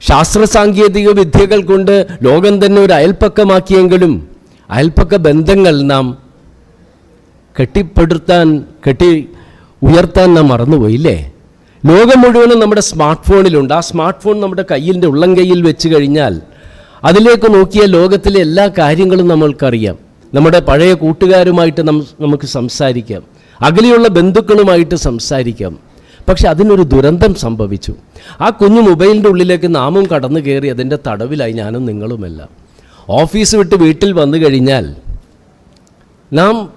ശാസ്ത്ര സാങ്കേതിക വിദ്യകൾ കൊണ്ട് ലോകം തന്നെ ഒരു അയൽപ്പക്കമാക്കിയെങ്കിലും അയൽപ്പക്ക ബന്ധങ്ങൾ നാം കെട്ടിപ്പടുത്താൻ കെട്ടി ഉയർത്താൻ നാം മറന്നുപോയില്ലേ? ലോകം മുഴുവനും നമ്മുടെ സ്മാർട്ട് ഫോണിലുണ്ട് ആ സ്മാർട്ട് ഫോൺ നമ്മുടെ കയ്യിന്റെ ഉള്ളം കയ്യിൽ വെച്ച് കഴിഞ്ഞാൽ അതിലേക്ക് നോക്കിയ ലോകത്തിലെ എല്ലാ കാര്യങ്ങളും നമ്മൾക്കറിയാം. നമ്മുടെ പഴയ കൂട്ടുകാരുമായിട്ട് നമുക്ക് സംസാരിക്കാം. അകലെയുള്ള ബന്ധുക്കളുമായിട്ട് സംസാരിക്കാം. പക്ഷെ അതിനൊരു ദുരന്തം സംഭവിച്ചു. ആ കുഞ്ഞു മൊബൈലിന്റെ ഉള്ളിലേക്ക് നാമും കടന്നു കയറി അതിന്റെ തടവിലായി ഞാനും നിങ്ങളുമല്ല. ഓഫീസ് വിട്ട് വീട്ടിൽ വന്നു കഴിഞ്ഞാൽ നാം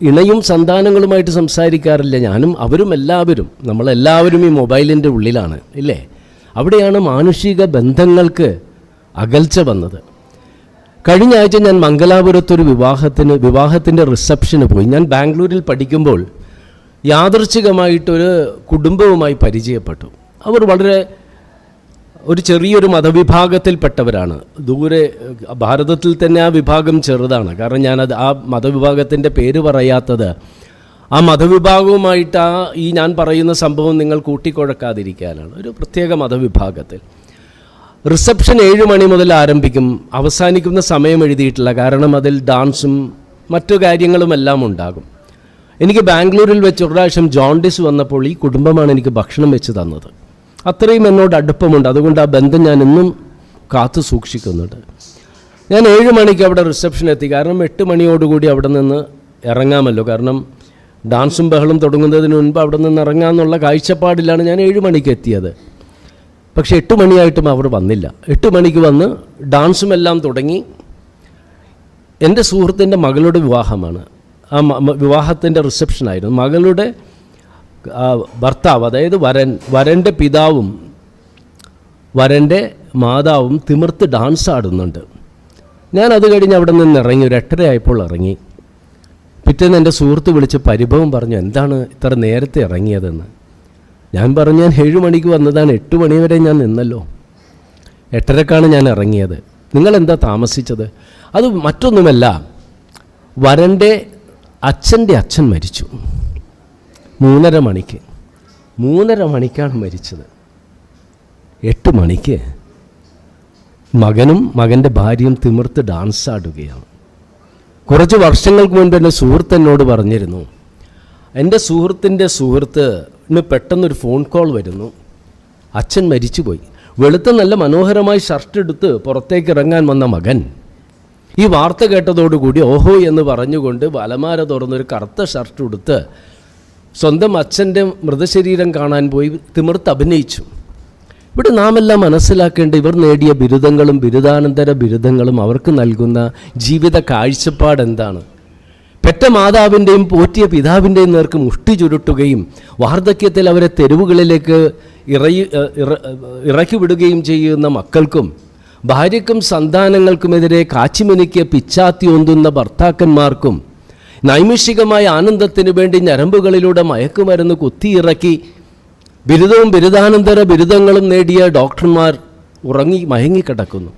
ഇണയും സന്താനങ്ങളുമായിട്ട് സംസാരിക്കാറില്ല. ഞാനും അവരും എല്ലാവരും നമ്മളെല്ലാവരും ഈ മൊബൈലിന്റെ ഉള്ളിലാണ് ഇല്ലേ? അവിടെയാണ് മാനുഷിക ബന്ധങ്ങൾക്ക് അകൽച്ച വന്നത്. കഴിഞ്ഞ ആഴ്ച ഞാൻ മംഗലാപുരത്തൊരു വിവാഹത്തിന് വിവാഹത്തിന്റെ റിസപ്ഷന് പോയി. ഞാൻ ബാംഗ്ലൂരിൽ പഠിക്കുമ്പോൾ യാദൃച്ഛികമായിട്ടൊരു കുടുംബവുമായി പരിചയപ്പെട്ടു. അവർ വളരെ ഒരു ചെറിയൊരു മതവിഭാഗത്തിൽപ്പെട്ടവരാണ്. ദൂരെ ഭാരതത്തിൽ തന്നെ ആ വിഭാഗം ചെറുതാണ്. കാരണം ഞാനത് ആ മതവിഭാഗത്തിന്റെ പേര് പറയാത്തത് ആ മതവിഭാഗവുമായിട്ട് ആ ഈ ഞാൻ പറയുന്ന സംഭവം നിങ്ങൾ കൂട്ടിക്കുഴക്കാതിരിക്കാനാണ്. ഒരു പ്രത്യേക മതവിഭാഗത്തിൽ. റിസപ്ഷൻ ഏഴ് മണി മുതൽ ആരംഭിക്കും. അവസാനിക്കുന്ന സമയം എഴുതിയിട്ടില്ല കാരണം അതിൽ ഡാൻസും മറ്റു കാര്യങ്ങളുമെല്ലാം ഉണ്ടാകും. എനിക്ക് ബാംഗ്ലൂരിൽ വെച്ച് ഒരു പ്രാവശ്യം ജോണ്ടിസ് വന്നപ്പോൾ ഈ കുടുംബമാണ് എനിക്ക് ഭക്ഷണം വെച്ച് തന്നത്. അത്രയും എന്നോട് അടുപ്പമുണ്ട്. അതുകൊണ്ട് ആ ബന്ധം ഞാൻ ഇന്നും കാത്തു സൂക്ഷിക്കുന്നുണ്ട്. ഞാൻ ഏഴ് മണിക്ക് അവിടെ റിസപ്ഷൻ എത്തി. കാരണം എട്ട് മണിയോടുകൂടി അവിടെ നിന്ന് ഇറങ്ങാമല്ലോ. കാരണം ഡാൻസും ബഹളും തുടങ്ങുന്നതിന് മുൻപ് അവിടെ നിന്ന് ഇറങ്ങാമെന്നുള്ള കാഴ്ചപ്പാടിലാണ് ഞാൻ ഏഴ് മണിക്ക് എത്തിയത്. പക്ഷേ എട്ട് മണിയായിട്ടും അവർ വന്നില്ല. എട്ട് മണിക്ക് വന്ന് ഡാൻസും എല്ലാം തുടങ്ങി. എന്റെ സുഹൃത്തിന്റെ മകളുടെ വിവാഹമാണ്. ആ വിവാഹത്തിന്റെ റിസപ്ഷനായിരുന്നു മകളുടെ ഭർത്താവ് അതായത് വരൻ വരന്റെ പിതാവും വരന്റെ മാതാവും തിമിർത്ത് ഡാൻസ് ആടുന്നുണ്ട്. ഞാൻ അത് കഴിഞ്ഞ് അവിടെ നിന്ന് ഇറങ്ങി ഒരു എട്ടര ആയപ്പോൾ ഇറങ്ങി. പിറ്റേന്ന് എന്റെ സുഹൃത്ത് വിളിച്ച് പരിഭവം പറഞ്ഞു എന്താണ് ഇത്ര നേരത്തെ ഇറങ്ങിയതെന്ന്? ഞാൻ പറഞ്ഞു ഞാൻ ഏഴ് മണിക്ക് വന്നതാണ് എട്ട് മണി വരെ ഞാൻ നിന്നല്ലോ. എട്ടരക്കാണ് ഞാൻ ഇറങ്ങിയത്. നിങ്ങളെന്താ താമസിച്ചത്? അത് മറ്റൊന്നുമല്ല. വരന്റെ അച്ഛന്റെ അച്ഛൻ മരിച്ചു. മൂന്നര മണിക്ക്. മൂന്നര മണിക്കാണ് മരിച്ചത്. എട്ട് മണിക്ക് മകനും മകന്റെ ഭാര്യയും തിമിർത്ത് ഡാൻസ് ആടുകയാണ്. കുറച്ച് വർഷങ്ങൾക്ക് മുൻപ് എന്റെ സുഹൃത്ത് എന്നോട് പറഞ്ഞിരുന്നു എന്റെ സുഹൃത്തിന്റെ സുഹൃത്തിന് പെട്ടെന്നൊരു ഫോൺ കോൾ വരുന്നു. അച്ഛൻ മരിച്ചുപോയി. വെളുത്ത നല്ല മനോഹരമായി ഷർട്ട് എടുത്ത് പുറത്തേക്ക് ഇറങ്ങാൻ വന്ന മകൻ ഈ വാർത്ത കേട്ടതോടുകൂടി ഓഹോ എന്ന് പറഞ്ഞുകൊണ്ട് വലമാര തുറന്നൊരു കറുത്ത ഷർട്ട് ഉടുത്ത് സ്വന്തം അച്ഛന്റെ മൃതശരീരം കാണാൻ പോയി തിമിർത്ത് അഭിനയിച്ചു. ഇവിടെ നാമെല്ലാം മനസ്സിലാക്കേണ്ട ഇവർ നേടിയ ബിരുദങ്ങളും ബിരുദാനന്തര ബിരുദങ്ങളും അവർക്ക് നൽകുന്ന ജീവിത കാഴ്ചപ്പാട് എന്താണ്? പെറ്റ മാതാവിന്റെയും പോറ്റിയ പിതാവിന്റെയും നേർക്ക് മുഷ്ടി ചുരുട്ടുകയും വാർദ്ധക്യത്തിൽ അവരെ തെരുവുകളിലേക്ക് ഇറയി ഇറക്കി വിടുകയും ചെയ്യുന്ന മക്കൾക്കും ഭാര്യയ്ക്കും സന്താനങ്ങൾക്കുമെതിരെ കാച്ചിമെനിക്ക് പിച്ചാത്തി ഒന്തുന്ന ഭർത്താക്കന്മാർക്കും നൈമിഷികമായ ആനന്ദത്തിനു വേണ്ടി ഞരമ്പുകളിലൂടെ മയക്കുമരുന്ന് കുത്തിയിറക്കി ബിരുദവും ബിരുദാനന്തര ബിരുദങ്ങളും നേടിയ ഡോക്ടർമാർ ഉറങ്ങി മയങ്ങിക്കിടക്കുന്നു.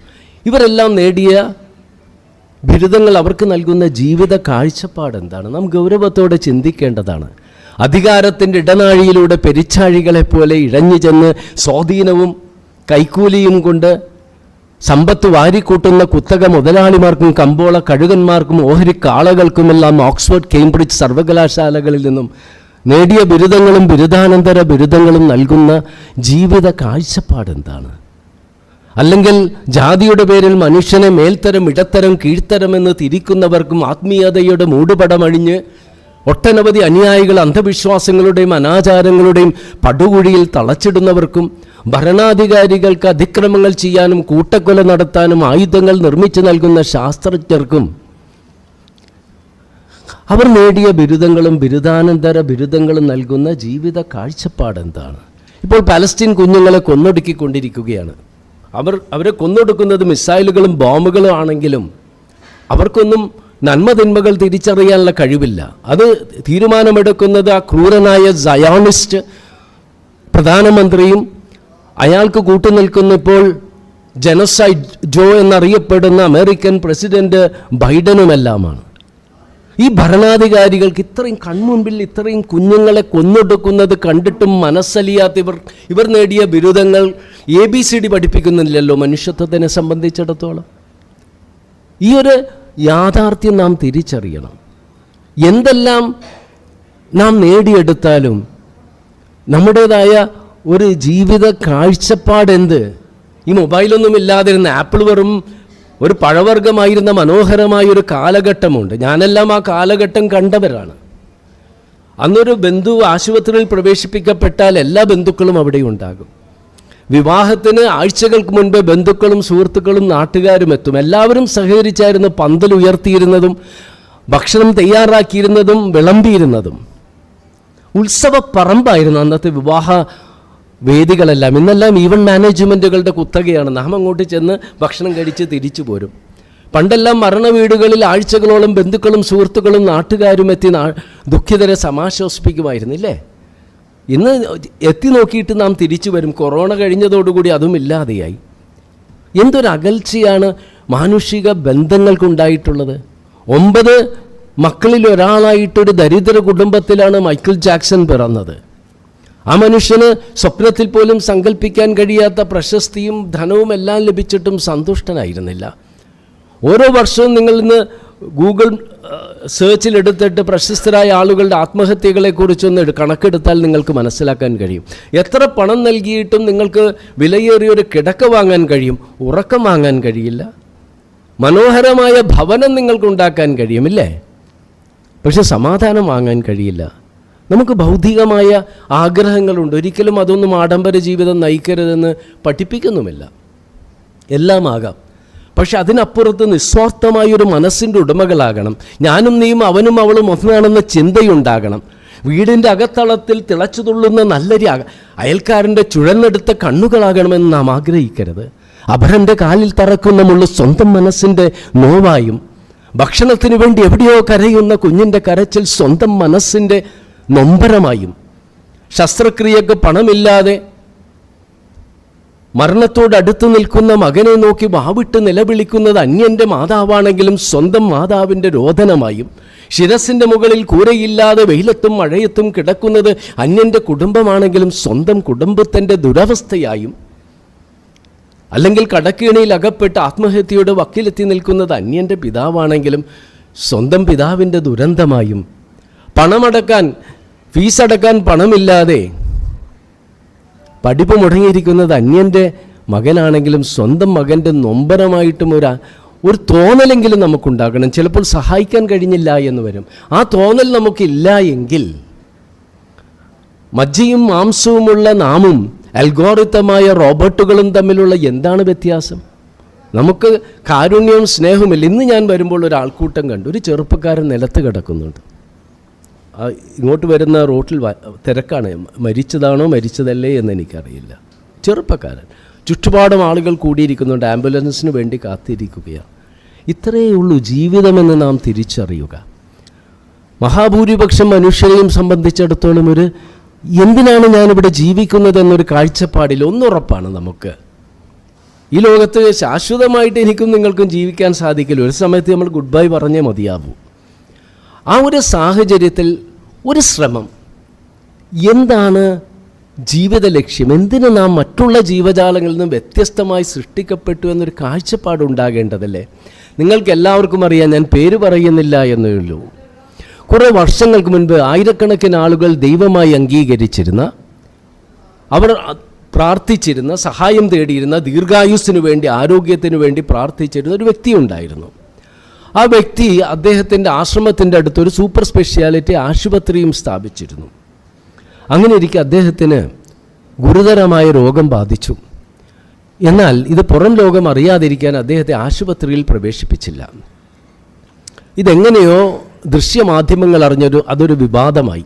ഇവരെല്ലാം നേടിയ ബിരുദങ്ങൾ അവർക്ക് നൽകുന്ന ജീവിത കാഴ്ചപ്പാട് എന്താണ്? നാം ഗൗരവത്തോടെ ചിന്തിക്കേണ്ടതാണ്. അധികാരത്തിന്റെ ഇടനാഴിയിലൂടെ പെരിച്ചാഴികളെപ്പോലെ ഇഴഞ്ഞു ചെന്ന് സ്വാധീനവും കൈക്കൂലിയും കൊണ്ട് സമ്പത്ത് വാരിക്കൂട്ടുന്ന കുത്തക മുതലാളിമാർക്കും കമ്പോള കഴുകന്മാർക്കും ഓഹരി കാളകൾക്കുമെല്ലാം ഓക്സ്ഫോർഡ് കേംബ്രിഡ്ജ് സർവകലാശാലകളിൽ നിന്നും നേടിയ ബിരുദങ്ങളും ബിരുദാനന്തര ബിരുദങ്ങളും നൽകുന്ന ജീവിത കാഴ്ചപ്പാട് എന്താണ് അല്ലെങ്കിൽ ജാതിയുടെ പേരിൽ മനുഷ്യനെ മേൽത്തരം ഇടത്തരം കീഴ്ത്തരം എന്ന് തിരിക്കുന്നവർക്കും ആത്മീയതയുടെ മൂടുപടമണിഞ്ഞ് ഒട്ടനവധി അനുയായികൾ അന്ധവിശ്വാസങ്ങളുടെയും അനാചാരങ്ങളുടെയും പടുകുഴിയിൽ തളച്ചിടുന്നവർക്കും ഭരണാധികാരികൾക്ക് അതിക്രമങ്ങൾ ചെയ്യാനും കൂട്ടക്കൊല നടത്താനും ആയുധങ്ങൾ നിർമ്മിച്ചു നൽകുന്ന ശാസ്ത്രജ്ഞർക്കും അവർ നേടിയ ബിരുദങ്ങളും ബിരുദാനന്തര ബിരുദങ്ങളും നൽകുന്ന ജീവിത കാഴ്ചപ്പാട് എന്താണ്? ഇപ്പോൾ പലസ്തീൻ കുഞ്ഞുങ്ങളെ കൊന്നൊടുക്കിക്കൊണ്ടിരിക്കുകയാണ്. അവർ അവരെ കൊന്നൊടുക്കുന്നത് മിസൈലുകളും ബോംബുകളും ആണെങ്കിലും അവർക്കൊന്നും നന്മ തിന്മകൾ തിരിച്ചറിയാനുള്ള കഴിവില്ല. അത് തീരുമാനമെടുക്കുന്നത് ആ ക്രൂരനായ സയോണിസ്റ്റ് പ്രധാനമന്ത്രിയും അയാൾക്ക് കൂട്ടുനിൽക്കുന്ന ഇപ്പോൾ ജനസൈഡ് ജോ എന്നറിയപ്പെടുന്ന അമേരിക്കൻ പ്രസിഡന്റ് ബൈഡനുമെല്ലാമാണ്. ഈ ഭരണാധികാരികൾക്ക് ഇത്രയും കൺമുൻപിൽ ഇത്രയും കുഞ്ഞുങ്ങളെ കൊന്നൊടുക്കുന്നത് കണ്ടിട്ടും മനസ്സലിയാത്ത ഇവർ ഇവർ നേടിയ ബിരുദങ്ങൾ എ ബി സി ഡി പഠിപ്പിക്കുന്നില്ലല്ലോ മനുഷ്യത്വത്തിനെ സംബന്ധിച്ചിടത്തോളം. ഈ ഒരു യാഥാർത്ഥ്യം നാം തിരിച്ചറിയണം. എന്തെല്ലാം നാം നേടിയെടുത്താലും നമ്മുടേതായ ഒരു ജീവിത കാഴ്ചപ്പാടെന്ത്? ഈ മൊബൈലൊന്നും ഇല്ലാതിരുന്ന ആപ്പിൾ വെറും ഒരു പഴവർഗമായിരുന്ന മനോഹരമായ ഒരു കാലഘട്ടമുണ്ട്. ഞാനെല്ലാം ആ കാലഘട്ടം കണ്ടവരാണ്. അന്നൊരു ബന്ധു ആശുപത്രിയിൽ പ്രവേശിപ്പിക്കപ്പെട്ടാൽ എല്ലാ ബന്ധുക്കളും അവിടെ ഉണ്ടാകും വിവാഹത്തിന് ആഴ്ചകൾക്ക് മുൻപ് ബന്ധുക്കളും സുഹൃത്തുക്കളും നാട്ടുകാരും എത്തും. എല്ലാവരും സഹകരിച്ചായിരുന്നു പന്തൽ ഉയർത്തിയിരുന്നതും ഭക്ഷണം തയ്യാറാക്കിയിരുന്നതും വിളമ്പിയിരുന്നതും. ഉത്സവ പറമ്പായിരുന്നു അന്നത്തെ വിവാഹ വേദികളെല്ലാം. ഇന്നെല്ലാം ഈവൻ മാനേജ്മെന്റുകളുടെ കുത്തകയാണ്. നാം അങ്ങോട്ട് ചെന്ന് ഭക്ഷണം കഴിച്ച് തിരിച്ചു പോരും. പണ്ടെല്ലാം മരണ വീടുകളിൽ ആഴ്ചകളോളം ബന്ധുക്കളും സുഹൃത്തുക്കളും നാട്ടുകാരും എത്തി ദുഃഖിതരെ സമാശ്വസിപ്പിക്കുമായിരുന്നില്ലേ? ഇന്ന് എത്തി നോക്കിയിട്ട് നാം തിരിച്ചു വരും. കൊറോണ കഴിഞ്ഞതോടുകൂടി അതും ഇല്ലാതെയായി. എന്തൊരു അകൽച്ചയാണ് മാനുഷിക ബന്ധങ്ങൾക്കുണ്ടായിട്ടുള്ളത്? ഒമ്പത് മക്കളിൽ ഒരാളായിട്ടൊരു ദരിദ്ര കുടുംബത്തിലാണ് മൈക്കിൾ ജാക്സൺ പിറന്നത്. ആ മനുഷ്യന് സ്വപ്നത്തിൽ പോലും സങ്കല്പിക്കാൻ കഴിയാത്ത പ്രശസ്തിയും ധനവും എല്ലാം ലഭിച്ചിട്ടും സന്തുഷ്ടനായിരുന്നില്ല. ഓരോ വർഷവും നിങ്ങൾ ഇന്ന് ഗൂഗിൾ സെർച്ചിൽ എടുത്തിട്ട് പ്രശസ്തരായ ആളുകളുടെ ആത്മഹത്യകളെക്കുറിച്ചൊന്ന് കണക്കെടുത്താൽ നിങ്ങൾക്ക് മനസ്സിലാക്കാൻ കഴിയും. എത്ര പണം നൽകിയിട്ടും നിങ്ങൾക്ക് വിലയേറിയ ഒരു കിടക്ക വാങ്ങാൻ കഴിയും? ഉറക്കം വാങ്ങാൻ കഴിയില്ല. മനോഹരമായ ഭവനം നിങ്ങൾക്ക് ഉണ്ടാക്കാൻ കഴിയുമില്ലേ? പക്ഷെ സമാധാനം വാങ്ങാൻ കഴിയില്ല. നമുക്ക് ഭൗതികമായ ആഗ്രഹങ്ങളുണ്ട്. ഒരിക്കലും അതൊന്നും ആഡംബര ജീവിതം നയിക്കരുതെന്ന് പഠിപ്പിക്കുന്നുമില്ല. എല്ലാം ആകാം പക്ഷെ അതിനപ്പുറത്ത് നിസ്വാർത്ഥമായ ഒരു മനസ്സിന്റെ ഉടമകളാകണം. ഞാനും നീയും അവനും അവളും ഒന്നാണെന്ന ചിന്തയുണ്ടാകണം. വീടിന്റെ അകത്തളത്തിൽ തിളച്ചു തുള്ളുന്ന നല്ലൊരു അയൽക്കാരന്റെ ചുഴന്നെടുത്ത കണ്ണുകളാകണമെന്ന് നാം ആഗ്രഹിക്കരുത്. അപരന്റെ കാലിൽ തറക്കുന്ന മുള്ളു സ്വന്തം മനസ്സിന്റെ നോവായും ഭക്ഷണത്തിന് വേണ്ടി എവിടെയോ കരയുന്ന കുഞ്ഞിന്റെ കരച്ചിൽ സ്വന്തം മനസ്സിന്റെ നൊമ്പരമായും ശസ്ത്രക്രിയക്ക് പണമില്ലാതെ മരണത്തോട് അടുത്ത് നിൽക്കുന്ന മകനെ നോക്കി വാവിട്ട് നിലവിളിക്കുന്നത് അന്യന്റെ മാതാവാണെങ്കിലും സ്വന്തം മാതാവിന്റെ രോദനമായും ശിരസിന്റെ മുകളിൽ കൂരയില്ലാതെ വെയിലത്തും മഴയത്തും കിടക്കുന്നത് അന്യന്റെ കുടുംബമാണെങ്കിലും സ്വന്തം കുടുംബത്തിന്റെ ദുരവസ്ഥയായും അല്ലെങ്കിൽ കടക്കീണിയിൽ അകപ്പെട്ട് ആത്മഹത്യയുടെ വക്കിലെത്തി നിൽക്കുന്നത് അന്യന്റെ പിതാവാണെങ്കിലും സ്വന്തം പിതാവിന്റെ ദുരന്തമായും പണമടക്കാൻ ഫീസടക്കാൻ പണമില്ലാതെ പഠിപ്പ് മുടങ്ങിയിരിക്കുന്നത് അന്യന്റെ മകനാണെങ്കിലും സ്വന്തം മകന്റെ നൊമ്പരമായിട്ടും ഒരു ഒരു തോന്നലെങ്കിലും നമുക്കുണ്ടാകണം. ചിലപ്പോൾ സഹായിക്കാൻ കഴിഞ്ഞില്ല എന്ന് വരും. ആ തോന്നൽ നമുക്കില്ല എങ്കിൽ മജ്ജയും മാംസവുമുള്ള നാമും അൽഗോറിത്തമായ റോബോട്ടുകളും തമ്മിലുള്ള എന്താണ് വ്യത്യാസം? നമുക്ക് കാരുണ്യവും സ്നേഹവുമില്ല. ഇന്ന് ഞാൻ വരുമ്പോൾ ഒരു ആൾക്കൂട്ടം കണ്ടു. ഒരു ചെറുപ്പക്കാരൻ നിലത്ത് കിടക്കുന്നുണ്ട്. ഇങ്ങോട്ട് വരുന്ന റോട്ടിൽ തിരക്കാണ്. മരിച്ചതാണോ മരിച്ചതല്ലേ എന്ന് എനിക്കറിയില്ല. ചെറുപ്പക്കാരൻ. ചുറ്റുപാടും ആളുകൾ കൂടിയിരിക്കുന്നുണ്ട്. ആംബുലൻസിന് വേണ്ടി കാത്തിരിക്കുകയാണ് ഇത്രയേ ഉള്ളൂ ജീവിതമെന്ന് നാം തിരിച്ചറിയുക. മഹാഭൂരിപക്ഷം മനുഷ്യരെയും സംബന്ധിച്ചിടത്തോളം ഒരു എന്തിനാണ് ഞാനിവിടെ ജീവിക്കുന്നത് എന്നൊരു കാഴ്ചപ്പാടിൽ ഒന്നുറപ്പാണ് നമുക്ക്. ഈ ലോകത്ത് ശാശ്വതമായിട്ട് എനിക്കും നിങ്ങൾക്കും ജീവിക്കാൻ സാധിക്കില്ല. ഒരു സമയത്ത് നമ്മൾ ഗുഡ് ബൈ പറഞ്ഞേ മതിയാവൂ. ആ ഒരു സാഹചര്യത്തിൽ ഒരു ശ്രമം. എന്താണ് ജീവിത ലക്ഷ്യം എന്തിന് നാം മറ്റുള്ള ജീവജാലങ്ങളിൽ നിന്ന് വ്യത്യസ്തമായി സൃഷ്ടിക്കപ്പെട്ടു എന്നൊരു കാഴ്ചപ്പാട് ഉണ്ടാകേണ്ടതല്ലേ? നിങ്ങൾക്ക് എല്ലാവർക്കും അറിയാം ഞാൻ പേര് പറയുന്നില്ല എന്നേ ഉള്ളൂ. കുറേ വർഷങ്ങൾക്ക് മുൻപ് ആയിരക്കണക്കിന് ആളുകൾ ദൈവമായി അംഗീകരിച്ചിരുന്ന അവർ പ്രാർത്ഥിച്ചിരുന്ന സഹായം തേടിയിരുന്ന ദീർഘായുസ്സിനു വേണ്ടി ആരോഗ്യത്തിനു വേണ്ടി പ്രാർത്ഥിച്ചിരുന്ന ഒരു വ്യക്തി ഉണ്ടായിരുന്നു ആ വ്യക്തി അദ്ദേഹത്തിന്റെ ആശ്രമത്തിന്റെ അടുത്ത് ഒരു സൂപ്പർ സ്പെഷ്യാലിറ്റി ആശുപത്രിയും സ്ഥാപിച്ചിരുന്നു. അങ്ങനെ ഇരിക്കെ അദ്ദേഹത്തിന് ഗുരുതരമായ രോഗം ബാധിച്ചു. എന്നാൽ ഇത് പുറം ലോകം അറിയാതിരിക്കാൻ അദ്ദേഹത്തെ ആശുപത്രിയിൽ പ്രവേശിപ്പിച്ചില്ല. ഇതെങ്ങനെയോ ദൃശ്യമാധ്യമങ്ങൾ അറിഞ്ഞൊരു അതൊരു വിവാദമായി.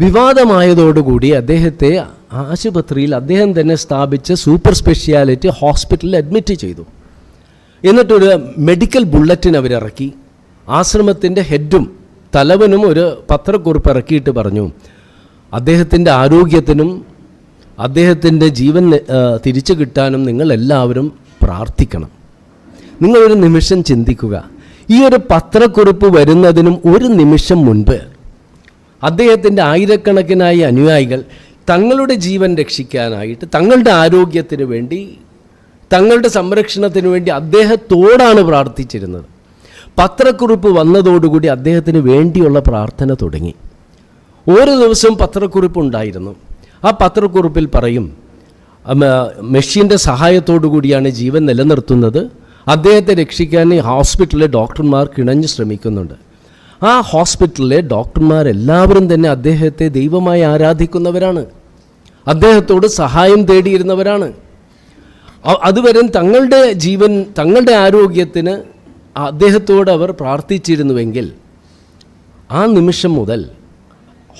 വിവാദമായതോടുകൂടി അദ്ദേഹത്തെ ആശുപത്രിയിൽ അദ്ദേഹം തന്നെ സ്ഥാപിച്ച സൂപ്പർ സ്പെഷ്യാലിറ്റി ഹോസ്പിറ്റലിൽ അഡ്മിറ്റ് ചെയ്തു. എന്നിട്ടൊരു മെഡിക്കൽ ബുള്ളറ്റിൻ അവരിറക്കി ആശ്രമത്തിന്റെ ഹെഡും തലവനും ഒരു പത്രക്കുറിപ്പ് ഇറക്കിയിട്ട് പറഞ്ഞു. അദ്ദേഹത്തിന്റെ ആരോഗ്യത്തിനും അദ്ദേഹത്തിന്റെ ജീവൻ തിരിച്ചു കിട്ടാനും നിങ്ങളെല്ലാവരും പ്രാർത്ഥിക്കണം. നിങ്ങളൊരു നിമിഷം ചിന്തിക്കുക. ഈ ഒരു പത്രക്കുറിപ്പ് വരുന്നതിനും ഒരു നിമിഷം മുൻപ് അദ്ദേഹത്തിന്റെ ആയിരക്കണക്കിനായി അനുയായികൾ തങ്ങളുടെ ജീവൻ രക്ഷിക്കാനായിട്ട് തങ്ങളുടെ ആരോഗ്യത്തിന് വേണ്ടി തങ്ങളുടെ സംരക്ഷണത്തിന് വേണ്ടി അദ്ദേഹത്തോടാണ് പ്രാർത്ഥിച്ചിരുന്നത്. പത്രക്കുറിപ്പ് വന്നതോടുകൂടി അദ്ദേഹത്തിന് വേണ്ടിയുള്ള പ്രാർത്ഥന തുടങ്ങി. ഓരോ ദിവസവും പത്രക്കുറിപ്പ് ഉണ്ടായിരുന്നു. ആ പത്രക്കുറിപ്പിൽ പറയും മെഷീന്റെ സഹായത്തോടു കൂടിയാണ് ജീവൻ നിലനിർത്തുന്നത്. അദ്ദേഹത്തെ രക്ഷിക്കാൻ ഈ ഹോസ്പിറ്റലിലെ ഡോക്ടർമാർ കിണഞ്ഞ് ശ്രമിക്കുന്നുണ്ട്. ആ ഹോസ്പിറ്റലിലെ ഡോക്ടർമാരെല്ലാവരും തന്നെ അദ്ദേഹത്തെ ദൈവമായി ആരാധിക്കുന്നവരാണ്. അദ്ദേഹത്തോട് സഹായം തേടിയിരുന്നവരാണ്. അതുവരെ തങ്ങളുടെ ജീവൻ തങ്ങളുടെ ആരോഗ്യത്തിന് അദ്ദേഹത്തോട് അവർ പ്രാർത്ഥിച്ചിരുന്നുവെങ്കിൽ ആ നിമിഷം മുതൽ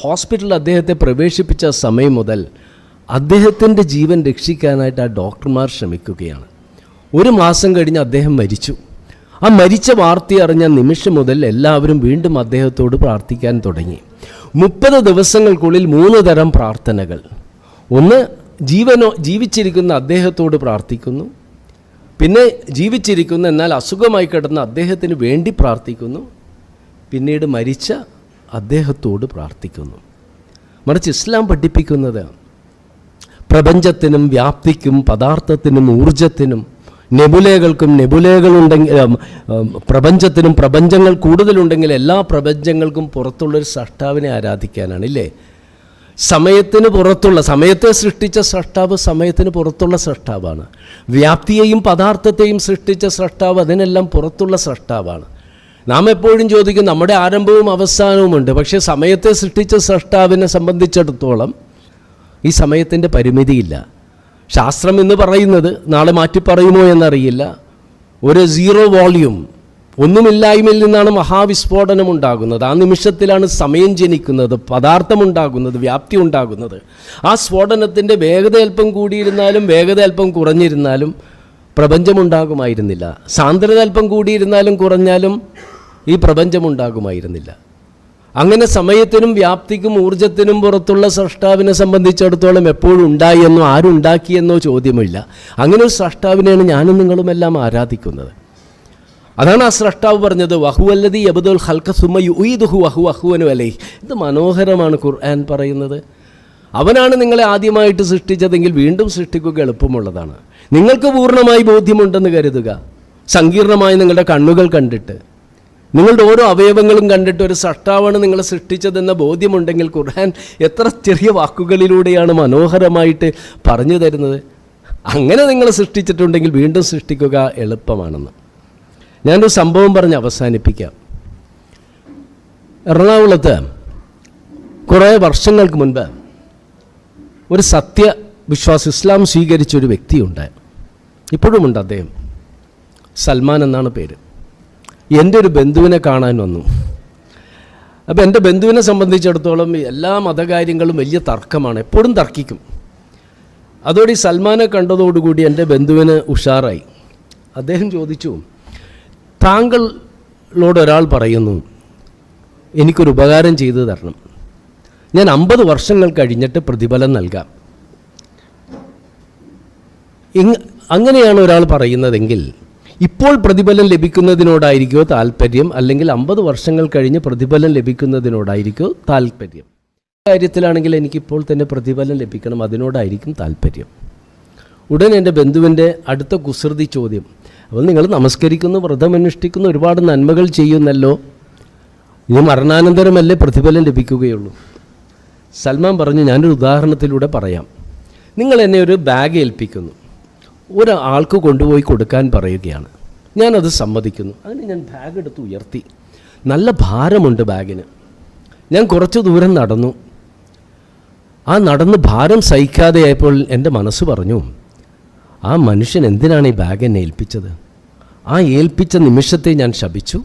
ഹോസ്പിറ്റലിൽ അദ്ദേഹത്തെ പ്രവേശിപ്പിച്ച സമയം മുതൽ അദ്ദേഹത്തിന്റെ ജീവൻ രക്ഷിക്കാനായിട്ട് ആ ഡോക്ടർമാർ ശ്രമിക്കുകയാണ്. ഒരു മാസം കഴിഞ്ഞ് അദ്ദേഹം മരിച്ചു. ആ മരിച്ച വാർത്ത അറിഞ്ഞ നിമിഷം മുതൽ എല്ലാവരും വീണ്ടും അദ്ദേഹത്തോട് പ്രാർത്ഥിക്കാൻ തുടങ്ങി. മുപ്പത് ദിവസങ്ങൾക്കുള്ളിൽ മൂന്ന് തരം പ്രാർത്ഥനകൾ. ഒന്ന് ജീവനോ ജീവിച്ചിരിക്കുന്ന അദ്ദേഹത്തോട് പ്രാർത്ഥിക്കുന്നു. പിന്നെ ജീവിച്ചിരിക്കുന്ന എന്നാൽ അസുഖമായി കിടന്ന അദ്ദേഹത്തിന് വേണ്ടി പ്രാർത്ഥിക്കുന്നു. പിന്നീട് മരിച്ച അദ്ദേഹത്തോട് പ്രാർത്ഥിക്കുന്നു. മറിച്ച് ഇസ്ലാം പഠിപ്പിക്കുന്നത് പ്രപഞ്ചത്തിനും വ്യാപ്തിക്കും പദാർത്ഥത്തിനും ഊർജത്തിനും നെബുലകൾക്കും നെബുലകളുണ്ടെങ്കിൽ പ്രപഞ്ചത്തിനും പ്രപഞ്ചങ്ങൾ കൂടുതലുണ്ടെങ്കിൽ എല്ലാ പ്രപഞ്ചങ്ങൾക്കും പുറത്തുള്ളൊരു സഷ്ടാവിനെ ആരാധിക്കാനാണ് ഇല്ലേ? സമയത്തിന് പുറത്തുള്ള സമയത്തെ സൃഷ്ടിച്ച സൃഷ്ടാവ് സമയത്തിന് പുറത്തുള്ള സൃഷ്ടാവാണ് വ്യാപ്തിയെയും പദാർത്ഥത്തെയും സൃഷ്ടിച്ച സൃഷ്ടാവ് അതിനെല്ലാം പുറത്തുള്ള സൃഷ്ടാവാണ് നാം എപ്പോഴും ചോദിക്കും നമ്മുടെ ആരംഭവും അവസാനവുമുണ്ട് പക്ഷേ സമയത്തെ സൃഷ്ടിച്ച സൃഷ്ടാവിനെ സംബന്ധിച്ചിടത്തോളം ഈ സമയത്തിന്റെ പരിമിതിയില്ല. ശാസ്ത്രം എന്ന് പറയുന്നത് നാളെ മാറ്റി പറയുമോ എന്നറിയില്ല. ഒരു സീറോ വോള്യൂം ഒന്നുമില്ലായ്മയിൽ നിന്നാണ് മഹാവിസ്ഫോടനം ഉണ്ടാകുന്നത്. ആ നിമിഷത്തിലാണ് സമയം ജനിക്കുന്നത് പദാർത്ഥമുണ്ടാകുന്നത് വ്യാപ്തി ഉണ്ടാകുന്നത്. ആ സ്ഫോടനത്തിന്റെ വേഗത അല്പം കൂടിയിരുന്നാലും വേഗത അല്പം കുറഞ്ഞിരുന്നാലും പ്രപഞ്ചമുണ്ടാകുമായിരുന്നില്ല. സാന്ദ്രത അല്പം കൂടിയിരുന്നാലും കുറഞ്ഞാലും ഈ പ്രപഞ്ചമുണ്ടാകുമായിരുന്നില്ല. അങ്ങനെ സമയത്തിനും വ്യാപ്തിക്കും ഊർജത്തിനും പുറത്തുള്ള സൃഷ്ടാവിനെ സംബന്ധിച്ചിടത്തോളം എപ്പോഴും ഉണ്ടായി എന്നോ ആരുണ്ടാക്കിയെന്നോ ചോദ്യമില്ല. അങ്ങനെ ഒരു സൃഷ്ടാവിനെയാണ് ഞാനും നിങ്ങളുമെല്ലാം ആരാധിക്കുന്നത്. അതാണ് ആ സ്രഷ്ടാവ് പറഞ്ഞത് വഹുവല്ലതി അബുദുൽ ഹൽക്ക സുമ യുയിദുഹു വഹു അഹുവനു അലൈ ഇത് മനോഹരമാണ് ഖുർആൻ പറയുന്നത്. അവനാണ് നിങ്ങളെ ആദ്യമായിട്ട് സൃഷ്ടിച്ചതെങ്കിൽ വീണ്ടും സൃഷ്ടിക്കുക എളുപ്പമുള്ളതാണ്. നിങ്ങൾക്ക് പൂർണമായി ബോധ്യമുണ്ടെന്ന് കരുതുക. സങ്കീർണമായി നിങ്ങളുടെ കണ്ണുകൾ കണ്ടിട്ട്. നിങ്ങളുടെ ഓരോ അവയവങ്ങളും കണ്ടിട്ട് ഒരു സഷ്ടാവാണ് നിങ്ങളെ സൃഷ്ടിച്ചതെന്ന ബോധ്യമുണ്ടെങ്കിൽ ഖുർആൻ എത്ര ചെറിയ വാക്കുകളിലൂടെയാണ് മനോഹരമായിട്ട് പറഞ്ഞു തരുന്നത്. അങ്ങനെ നിങ്ങളെ സൃഷ്ടിച്ചിട്ടുണ്ടെങ്കിൽ വീണ്ടും സൃഷ്ടിക്കുക എളുപ്പമാണെന്ന്. ഞാനൊരു സംഭവം പറഞ്ഞ് അവസാനിപ്പിക്കാം. എറണാകുളത്ത് കുറേ വർഷങ്ങൾക്ക് മുൻപ് ഒരു സത്യവിശ്വാസ ഇസ്ലാം സ്വീകരിച്ച ഒരു വ്യക്തിയുണ്ട് ഇപ്പോഴുമുണ്ട് അദ്ദേഹം. സൽമാൻ എന്നാണ് പേര്. എന്റെ ഒരു ബന്ധുവിനെ കാണാൻ വന്നു. അപ്പോൾ എന്റെ ബന്ധുവിനെ സംബന്ധിച്ചിടത്തോളം എല്ലാ മതകാര്യങ്ങളും വലിയ തർക്കമാണ്. എപ്പോഴും തർക്കിക്കും. അതോടെ ഈ സൽമാനെ കണ്ടതോടുകൂടി എന്റെ ബന്ധുവിന് ഉഷാറായി. അദ്ദേഹം ചോദിച്ചു താങ്കളോട് ഒരാൾ പറയുന്നു എനിക്കൊരു ഉപകാരം ചെയ്തു തരണം. ഞാൻ അമ്പത് വർഷങ്ങൾ കഴിഞ്ഞിട്ട് പ്രതിഫലം നൽകാം. അങ്ങനെയാണ് ഒരാൾ പറയുന്നതെങ്കിൽ ഇപ്പോൾ പ്രതിഫലം ലഭിക്കുന്നതിനോടായിരിക്കോ താല്പര്യം അല്ലെങ്കിൽ അമ്പത് വർഷങ്ങൾ കഴിഞ്ഞ് പ്രതിഫലം ലഭിക്കുന്നതിനോടായിരിക്കോ താല്പര്യം കാര്യത്തിലാണെങ്കിൽ എനിക്കിപ്പോൾ തന്നെ പ്രതിഫലം ലഭിക്കണം അതിനോടായിരിക്കും താല്പര്യം ഉടൻ എന്റെ ബന്ധുവിന്റെ അടുത്ത കുസൃതി ചോദ്യം. അപ്പോൾ നിങ്ങൾ നമസ്കരിക്കുന്നു വ്രതമനുഷ്ഠിക്കുന്നു ഒരുപാട് നന്മകൾ ചെയ്യുന്നല്ലോ. ഇത് മരണാനന്തരമല്ലേ പ്രതിഫലം ലഭിക്കുകയുള്ളൂ? സൽമാൻ പറഞ്ഞു ഞാനൊരു ഉദാഹരണത്തിലൂടെ പറയാം. നിങ്ങൾ എന്നെ ഒരു ബാഗ് ഏൽപ്പിക്കുന്നു. ഒരാൾക്ക് കൊണ്ടുപോയി കൊടുക്കാൻ പറയുകയാണ്. ഞാനത് സമ്മതിക്കുന്നു. അതിന് ഞാൻ ബാഗ് എടുത്ത് ഉയർത്തി. നല്ല ഭാരമുണ്ട് ബാഗിന് ഞാൻ കുറച്ച് ദൂരം നടന്നു. ആ നടന്ന് ഭാരം സഹിക്കാതെയായപ്പോൾ എന്റെ മനസ്സ് പറഞ്ഞു ആ മനുഷ്യൻ എന്തിനാണ് ഈ ബാഗ് എന്നെ ഏൽപ്പിച്ചത്? ആ ഏൽപ്പിച്ച നിമിഷത്തെ ഞാൻ ശപിച്ചു.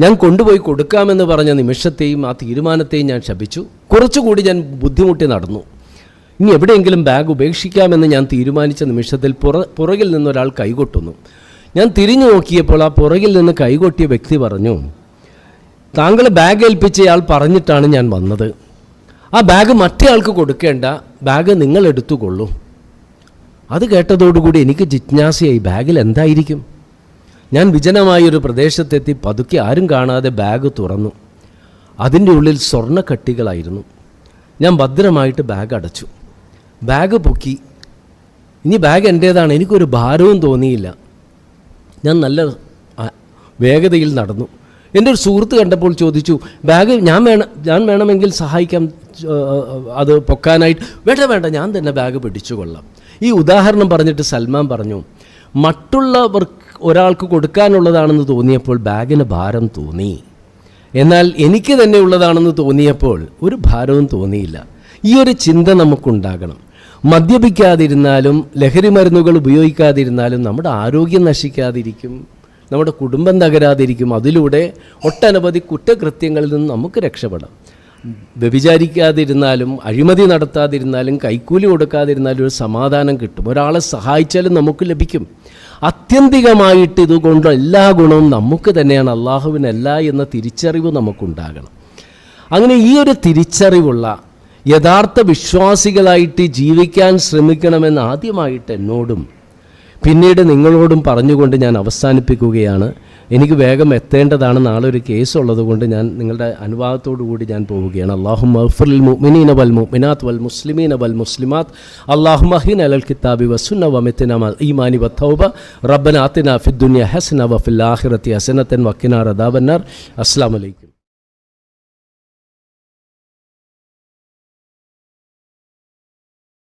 ഞാൻ കൊണ്ടുപോയി കൊടുക്കാമെന്ന് പറഞ്ഞ നിമിഷത്തെയും ആ തീരുമാനത്തെയും ഞാൻ ശപിച്ചു. കുറച്ചുകൂടി ഞാൻ ബുദ്ധിമുട്ടി നടന്നു. ഇനി എവിടെയെങ്കിലും ബാഗ് ഉപേക്ഷിക്കാമെന്ന് ഞാൻ തീരുമാനിച്ച നിമിഷത്തിൽ പുറ പുറകിൽ നിന്നൊരാൾ കൈകൊട്ടുന്നു. ഞാൻ തിരിഞ്ഞു നോക്കിയപ്പോൾ ആ പുറകിൽ നിന്ന് കൈകൊട്ടിയ വ്യക്തി പറഞ്ഞു താങ്കൾ ബാഗ് ഏൽപ്പിച്ചയാൾ പറഞ്ഞിട്ടാണ് ഞാൻ വന്നത്. ആ ബാഗ് മറ്റേ ആൾക്ക് കൊടുക്കേണ്ട. ബാഗ് നിങ്ങൾ എടുത്തുകൊള്ളൂ. അത് കേട്ടതോടുകൂടി എനിക്ക് ജിജ്ഞാസയായി ബാഗിൽ എന്തായിരിക്കും? ഞാൻ വിജനമായൊരു പ്രദേശത്തെത്തി പതുക്കെ ആരും കാണാതെ ബാഗ് തുറന്നു. അതിന്റെ ഉള്ളിൽ സ്വർണക്കട്ടികളായിരുന്നു. ഞാൻ ഭദ്രമായിട്ട് ബാഗ് അടച്ചു. ബാഗ് പൊക്കി. ഇനി ബാഗ് എന്റേതാണ് എനിക്കൊരു ഭാരവും തോന്നിയില്ല. ഞാൻ നല്ല വേഗതയിൽ നടന്നു. എന്റെ ഒരു സുഹൃത്ത് കണ്ടപ്പോൾ ചോദിച്ചു ബാഗ് ഞാൻ വേണം ഞാൻ വേണമെങ്കിൽ സഹായിക്കാം അത് പൊക്കാനായിട്ട്. വേണ്ട വേണ്ട ഞാൻ തന്നെ ബാഗ് പിടിച്ചു കൊള്ളാം. ഈ ഉദാഹരണം പറഞ്ഞിട്ട് സൽമാൻ പറഞ്ഞു മറ്റുള്ളവർക്ക് ഒരാൾക്ക് കൊടുക്കാനുള്ളതാണെന്ന് തോന്നിയപ്പോൾ ബാഗിന് ഭാരം തോന്നി. എന്നാൽ എനിക്ക് തന്നെ ഉള്ളതാണെന്ന് തോന്നിയപ്പോൾ ഒരു ഭാരവും തോന്നിയില്ല. ഈ ഒരു ചിന്ത നമുക്കുണ്ടാകണം. മദ്യപിക്കാതിരുന്നാലും ലഹരി മരുന്നുകൾ ഉപയോഗിക്കാതിരുന്നാലും നമ്മുടെ ആരോഗ്യം നശിക്കാതിരിക്കും. നമ്മുടെ കുടുംബം തകരാതിരിക്കും. അതിലൂടെ ഒട്ടനവധി കുറ്റകൃത്യങ്ങളിൽ നിന്ന് നമുക്ക് രക്ഷപ്പെടാം. വ്യഭിചാരിക്കാതിരുന്നാലും അഴിമതി നടത്താതിരുന്നാലും കൈക്കൂലി കൊടുക്കാതിരുന്നാലും ഒരു സമാധാനം കിട്ടും. ഒരാളെ സഹായിച്ചാലും നമുക്ക് ലഭിക്കും. അത്യന്തികമായിട്ട് ഇതുകൊണ്ട് എല്ലാ ഗുണവും നമുക്ക് തന്നെയാണ്. അള്ളാഹുവിനല്ല എന്ന തിരിച്ചറിവ് നമുക്കുണ്ടാകണം. അങ്ങനെ ഈ ഒരു തിരിച്ചറിവുള്ള യഥാർത്ഥ വിശ്വാസികളായിട്ട് ജീവിക്കാൻ ശ്രമിക്കണമെന്ന് ആദ്യമായിട്ട് എന്നോടും പിന്നീട് നിങ്ങളോടും പറഞ്ഞുകൊണ്ട് ഞാൻ അവസാനിപ്പിക്കുകയാണ്. എനിക്ക് വേഗം എത്തേണ്ടതാണ് നാളെ ഒരു കേസ് ഉള്ളത് കൊണ്ട് ഞാൻ നിങ്ങളുടെ അനുവാദത്തോടു കൂടി ഞാൻ പോവുകയാണ്. അള്ളാഹു മഹ്ഫുൽ മുഅ്മിനീന വൽ മുഅ്മിനാത്ത് വൽ മുസ്ലിമീന വൽ മുസ്ലിമാത്ത്. അള്ളാഹു മഹിൻ അലൽ കിതാബി വസുന്ന വമിത്തിന ഈമാനി വത്തൗബ റബ്ബന ആത്തിന ഫിദ്ദുനിയ ഹസന വഫിൽ ആഖിറത്തി ഹസനത്തൻ വക്കിനാർ അദാബന്നാർ അസ്സാം വലൈക്കും